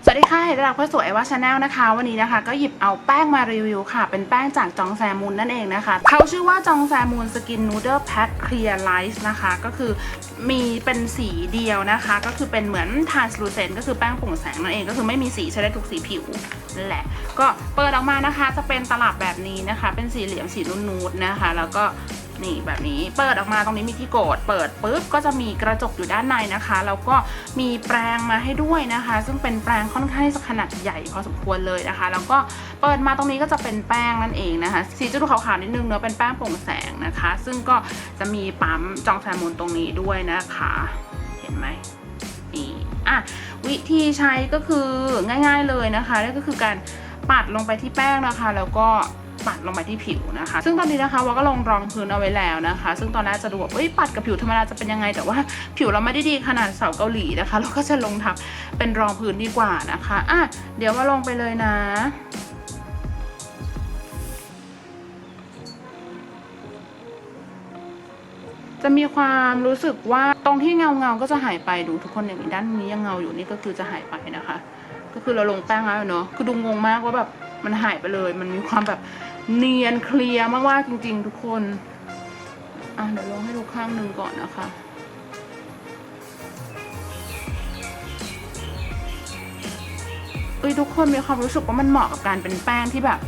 สวัสดีค่ะเห็นรักเพื่อสวยว่าชาแนลนะคะ วันนี้นะคะ ก็หยิบเอาแป้งมารีวิวค่ะ เป็นแป้งจากจองแซมูนนั่นเองนะคะเขาชื่อว่าจองแซมูนสกินนูเดิลแพ็คเคลียร์ไลท์นะคะ ก็คือมีเป็นสีเดียวนะคะ ก็คือเป็นเหมือนทานสลูเซนก็คือแป้งโปร่งแสงนั่นเองก็คือไม่มีสีใช้ได้ทุกสีผิวแหละ ก็เปิดออกมานะคะจะเป็นตลับแบบนี้นะคะ เป็นสีเหลี่ยมสีนูดๆนะคะ แล้วก็ นี่แบบนี้เปิดออกมาตรงนี้มีที่โกด เปิดปุ๊บก็จะมีกระจกอยู่ด้านในนะคะแล้วก็มีแปรงมาให้ด้วยนะคะ ซึ่งเป็นแปรงค่อนข้างที่จะขนาดใหญ่พอสมควรเลยนะคะ แล้วก็เปิดมาตรงนี้ก็จะเป็นแป้งนั่นเองนะคะสีจะดูขาวๆนิดนึงเนื้อเป็นแป้งโปร่งแสงนะคะ ซึ่งก็จะมีปั๊มจองแซมมูนตรงนี้ด้วยนะคะ เห็นไหมนี่อะวิธีใช้ก็คือง่าย ๆเลยนะคะนั่นก็คือการปัดลงไปที่แป้งนะคะ แล้วก็ ปัดลงไปที่ผิวนะคะ ซึ่งตอนนี้นะคะวาก็ลงรองพื้นเอาไว้แล้วนะคะ ซึ่งตอนแรกจะดูแบบเอ้ยปัดกับผิวธรรมดาจะเป็นยังไง แต่ว่าผิวเราไม่ได้ดีขนาดสาวเกาหลีนะคะ เราก็จะลงทับเป็นรองพื้นดีกว่านะคะอะเดี๋ยวมาลงไปเลยนะจะมีความรู้สึกว่าตรงที่เงาเงาๆก็จะหายไปดูทุกคนอย่างนี้ด้านนี้ยังเงาอยู่นี่ก็คือจะหายไปนะคะ ก็คือเราลงแป้งแล้วเนอะคือดูงงมากว่าแบบ มันหายไปเลย มันมีความแบบเนียนเคลียร์มากๆจริง ๆ ทุกคน อะเดี๋ยวลองให้ดูข้างหนึ่งก่อนนะคะเอ้ยทุกคนมีความรู้สึกว่ามันเหมาะกับการเป็นแป้งที่แบบ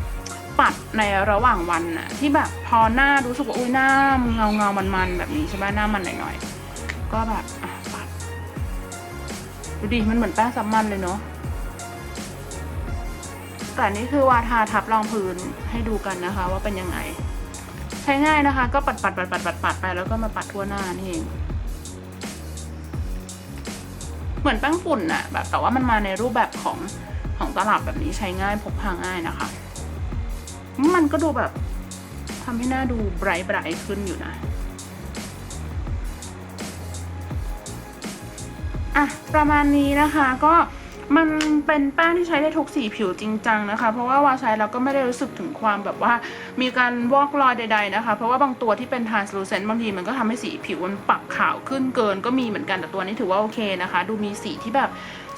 ปัดในระหว่างวันน่ะที่แบบพอหน้ารู้สึกว่าอุ้ยหน้าเงาเงามันมันๆแบบนี้ใช่ไหมหน้ามันหน่อยๆก็แบบอะปัดดูดิมันเหมือนแป้งซัมมันเลยเนาะ แต่นี่คือวาทาทับรองพื้นให้ดูกันนะคะ ว่าเป็นยังไง ใช้ง่ายนะคะ ก็ปัดปัดปัดปัดปัดปัดไปแล้วก็มาปัดทั่วหน้านี่เองเหมือนแป้งฝุ่นน่ะแบบแต่ว่ามันมาในรูปแบบของของตลับแบบนี้ใช้ง่ายพกพาง่ายนะคะ มันก็ดูแบบทำให้หน้าดูไบรท์ไบรท์ขึ้นอยู่นะอะประมาณนี้นะคะก็ มันเป็นแป้งที่ใช้ได้ทุกสีผิวจริงจังนะคะ เพราะว่าวาใช้แล้วก็ไม่ได้รู้สึกถึงความแบบว่า มีการวอกรอยใด ๆนะคะ เพราะว่าบางตัวที่เป็น translucent บางทีมันก็ทำให้สีผิวมันปรับขาวขึ้นเกิน ก็มีเหมือนกันแต่ตัวนี้ถือว่าโอเคนะคะ ดูมีสีที่แบบ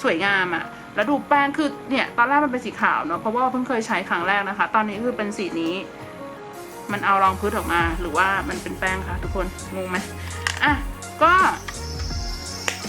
สวยงามอะแล้วดูแป้งคือเนี่ยตอนแรกมันเป็นสีขาวเนาะเพราะว่าเพิ่งเคยใช้ครั้งแรกนะคะ ตอนนี้คือเป็นสีนี้ มันเอารองพื้นออกมา หรือว่ามันเป็นแป้งคะทุกคนงงไหมอะก็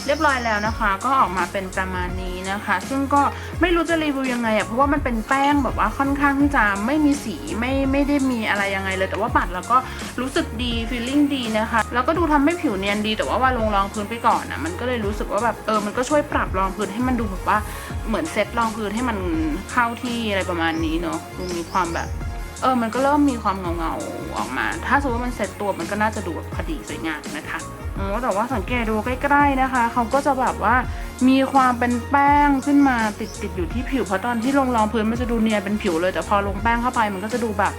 เรียบร้อยแล้วนะคะ ก็ออกมาเป็นประมาณนี้นะคะ ซึ่งก็ไม่รู้จะรีวิวยังไงอะเพราะว่ามันเป็นแป้งแบบว่าค่อนข้างที่จะไม่มีสีไม่ไม่ได้มีอะไรยังไงเลย แต่ว่าปัดแล้วก็รู้สึกดีฟีลลิ่งดีนะคะแล้วก็ดูทำให้ผิวเนียนดีแต่ว่าว่าลงรองพื้นไปก่อนอะมันก็เลยรู้สึกว่าแบบเออมันก็ช่วยปรับรองพื้นให้มันดูแบบว่าเหมือนเซ็ตรองพื้นให้มันเข้าที่อะไรประมาณนี้เนาะดูมีความแบบเออ มันก็เริ่มมีความเงาเงาๆออกมา ถ้าสมมติว่ามันเซ็ตตัวมันก็น่าจะดูแบบพอดีสวยงามนะคะ โอ้แต่ว่าสังเกตดูใกล้ ๆนะคะ เขาก็จะแบบว่ามีความเป็นแป้งขึ้นมาติดติดๆอยู่ที่ผิวเพราะตอนที่ลงรองพื้นมันจะดูเนียนเป็นผิวเลย แต่พอลงแป้งเข้าไปมันก็จะดูแบบ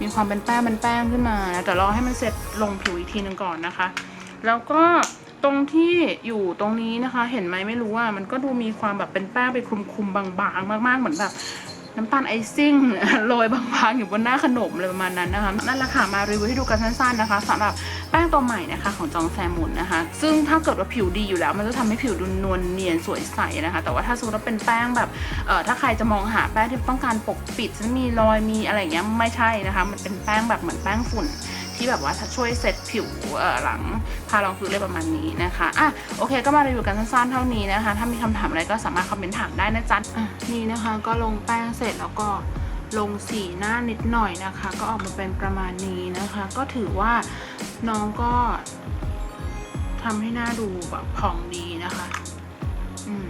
มีความเป็นแป้งเป็นแป้งขึ้นมานะแต่รอให้มันเสร็จลงผิวอีกทีหนึงก่อนนะคะ แล้วก็ตรงที่อยู่ตรงนี้นะคะ เห็นไหมไม่รู้ว่ามันก็ดูมีความแบบเป็นแป้งไปคลุมๆบางๆ มากๆเหมือนแบบ น้ำตาลไอซิ่งโรยบางๆอยู่บนหน้าขนมเลยประมาณนั้นนะคะนั่นแหละค่ะมารีวิวให้ดูกันสั้นๆนะคะสำหรับแป้งตัวใหม่นะคะของจองแซมุนนะคะ ซึ่งถ้าเกิดว่าผิวดีอยู่แล้ว มันจะทำให้ผิวดูนวลเนียนสวยใสนะคะ แต่ว่าถ้าสมมติว่าเป็นแป้งแบบเอ่อถ้าใครจะมองหาแป้งที่ต้องการปกปิดมีรอยมีอะไรอย่างเงี้ยไม่ใช่นะคะ มันเป็นแป้งแบบเหมือนแป้งฝุ่น ที่แบบว่าช่วยเซตผิวหลังทารองพื้นเลยประมาณนี้นะคะอะโอเค ก็มารีวิวกันสั้นๆเท่านี้นะคะ ถ้ามีคำถามอะไรก็สามารถคอมเมนต์ถามได้นะจ๊ะอะนี่นะคะก็ลงแป้งเสร็จแล้วก็ลงสีหน้านิดหน่อยนะคะ ก็ออกมาเป็นประมาณนี้นะคะ ก็ถือว่าน้องก็ทำให้หน้าดูแบบผ่องดีนะคะ อืม